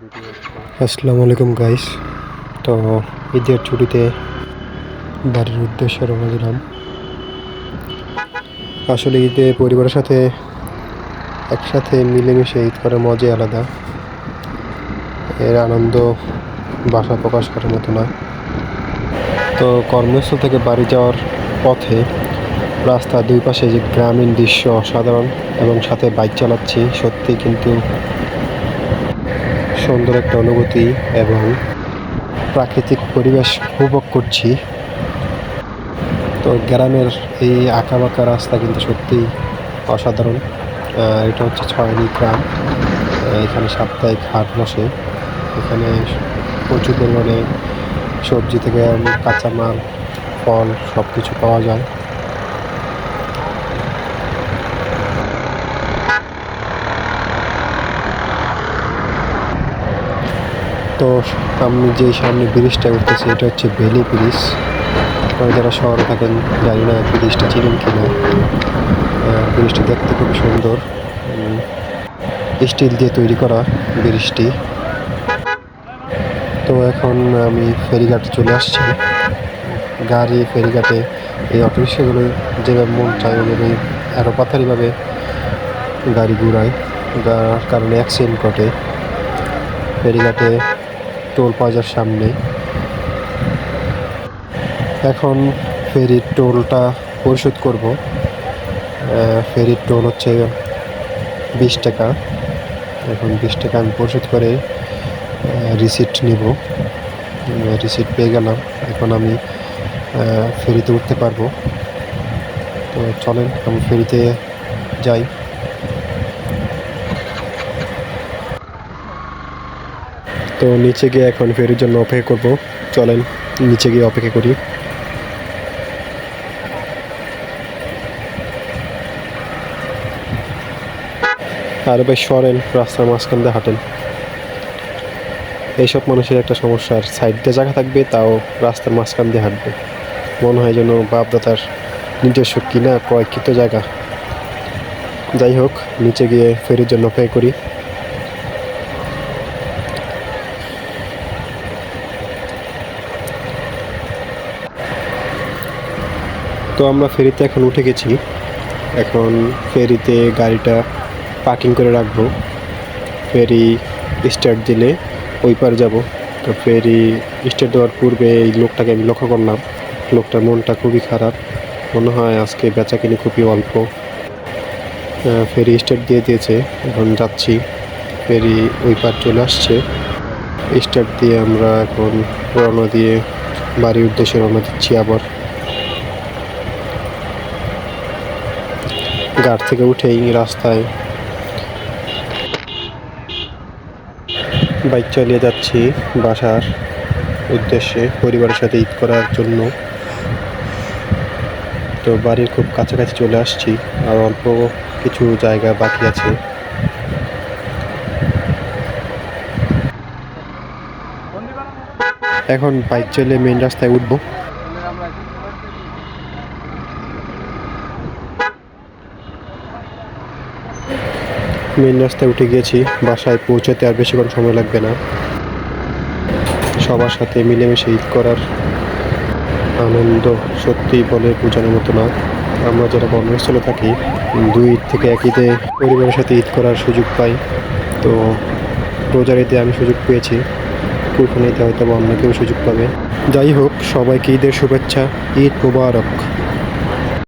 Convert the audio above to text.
আসসালামু আলাইকুম গাইস তো ঈদের ছুটিতে বাড়ির উদ্দেশ্যে রওনা দিলাম। আসলে ঈদে পরিবারের সাথে একসাথে মিলেমিশে ঈদ করার মজাই আলাদা। এর আনন্দ বাসা প্রকাশ করার মতো না। তো কর্মস্থল থেকে বাড়ি যাওয়ার পথে রাস্তার দুই পাশে যে গ্রামীণ দৃশ্য অসাধারণ এবং সাথে বাইক চালাচ্ছি, সত্যি কিন্তু সুন্দর একটা অনুভূতি এবং প্রাকৃতিক পরিবেশ উপভোগ করছি। তো গ্রামের এই আঁকা বাঁকা রাস্তা কিন্তু সত্যিই অসাধারণ। এটা হচ্ছে ছয়নি গ্রাম। এখানে সাপ্তাহিক হাট বসে। এখানে প্রচুর পরিমাণে সবজি থেকে কাঁচামাল, ফল সব কিছু পাওয়া যায়। তো আমি যে সামনে ব্রিজটা উঠতেছি এটা হচ্ছে বেলি ব্রিজ। আপনারা যারা শহরে থাকেন, জানি না ব্রিজটা চিনেন কি না ব্রিজটা দেখতে খুব সুন্দর। স্টিল দিয়ে তৈরি করা ব্রিজটি। তো এখন আমি ফেরিঘাটে চলে আসছি। গাড়ি, ফেরিঘাটে এই অটো রিক্সাগুলো যেভাবে মন চায়, ওইভাবে আরও পাথারিভাবে গাড়ি ঘুরায়। কারণে অ্যাক্সিডেন্ট ঘটে। ফেরিঘাটে টোল প্লাজার সামনে। এখন ফেরির টোলটা পরিশোধ করব। ফেরির টোল হচ্ছে বিশ টাকা। এখন বিশ টাকা আমি পরিশোধ করে রিসিপ্ট নিব। রিসিপ্ট পেয়ে গেলাম। এখন আমি ফেরিতে উঠতে পারব। তো চলেন, আমি ফেরিতে যাই। তো নিচে গিয়ে এখন ফেরির জন্য অপেক্ষা করব। চলেন, নিচে গিয়ে অপেক্ষা করি। আর বেশ সরেন, রাস্তার মাঝখান দিয়ে হাঁটেন। এইসব মানুষের একটা সমস্যার সাইড দিয়ে জায়গা থাকবে, তাও রাস্তার মাঝখান দিয়ে হাঁটবে। মনে হয় যেন বাপদাতার নিজস্ব কিনা ক্রয়কৃত জায়গা। যাই হোক, নিচে গিয়ে ফেরির জন্য অপেক্ষা করি। তো আমরা ফেরিতে এখন উঠে গেছি। এখন ফেরিতে গাড়িটা পার্কিং করে রাখব। ফেরি স্টার্ট দিলে ওই পার যাব। তো ফেরি স্টার্ট দেওয়ার পূর্বে এই লোকটাকে আমি লক্ষ্য করলাম। লোকটার মনটা খুবই খারাপ। মনে হয় আজকে বেচা কিনে খুবই অল্প। ফেরি স্টার্ট দিয়ে দিয়েছে। এখন যাচ্ছি। ফেরি ওই পার চলে আসছে। স্টার্ট দিয়ে আমরা এখন রওনা দিয়ে বাড়ির উদ্দেশ্যে রওনা দিচ্ছি আবার। গাড় থেকে উঠেই রাস্তায় বাইক চালিয়ে যাচ্ছি বাসার উদ্দেশ্যে পরিবারের সাথে ঈদ করার জন্য। তো বাড়ির খুব কাছাকাছি চলে আসছি, আর অল্প কিছু জায়গা বাকি আছে। এখন বাইক চালিয়ে মেন রাস্তায় উঠবো। মেন রাস্তায় উঠে গিয়েছি, বাসায় পৌঁছাতে আর বেশিক্ষণ সময় লাগবে না। সবার সাথে মিলেমিশে ঈদ করার আনন্দ সত্যি বলে বোঝানোর মতো না। আমরা যারা কর্মস্থলে থাকি, দুই ঈদ থেকে এক ঈদে পরিবারের সাথে ঈদ করার সুযোগ পাই। তো রোজার ঈদে আমি সুযোগ পেয়েছি। কুরবানি ঈদে হয়তো বা অন্য কেউ সুযোগ পাবে। যাই হোক, সবাইকে ঈদের শুভেচ্ছা, ঈদ মুবারক।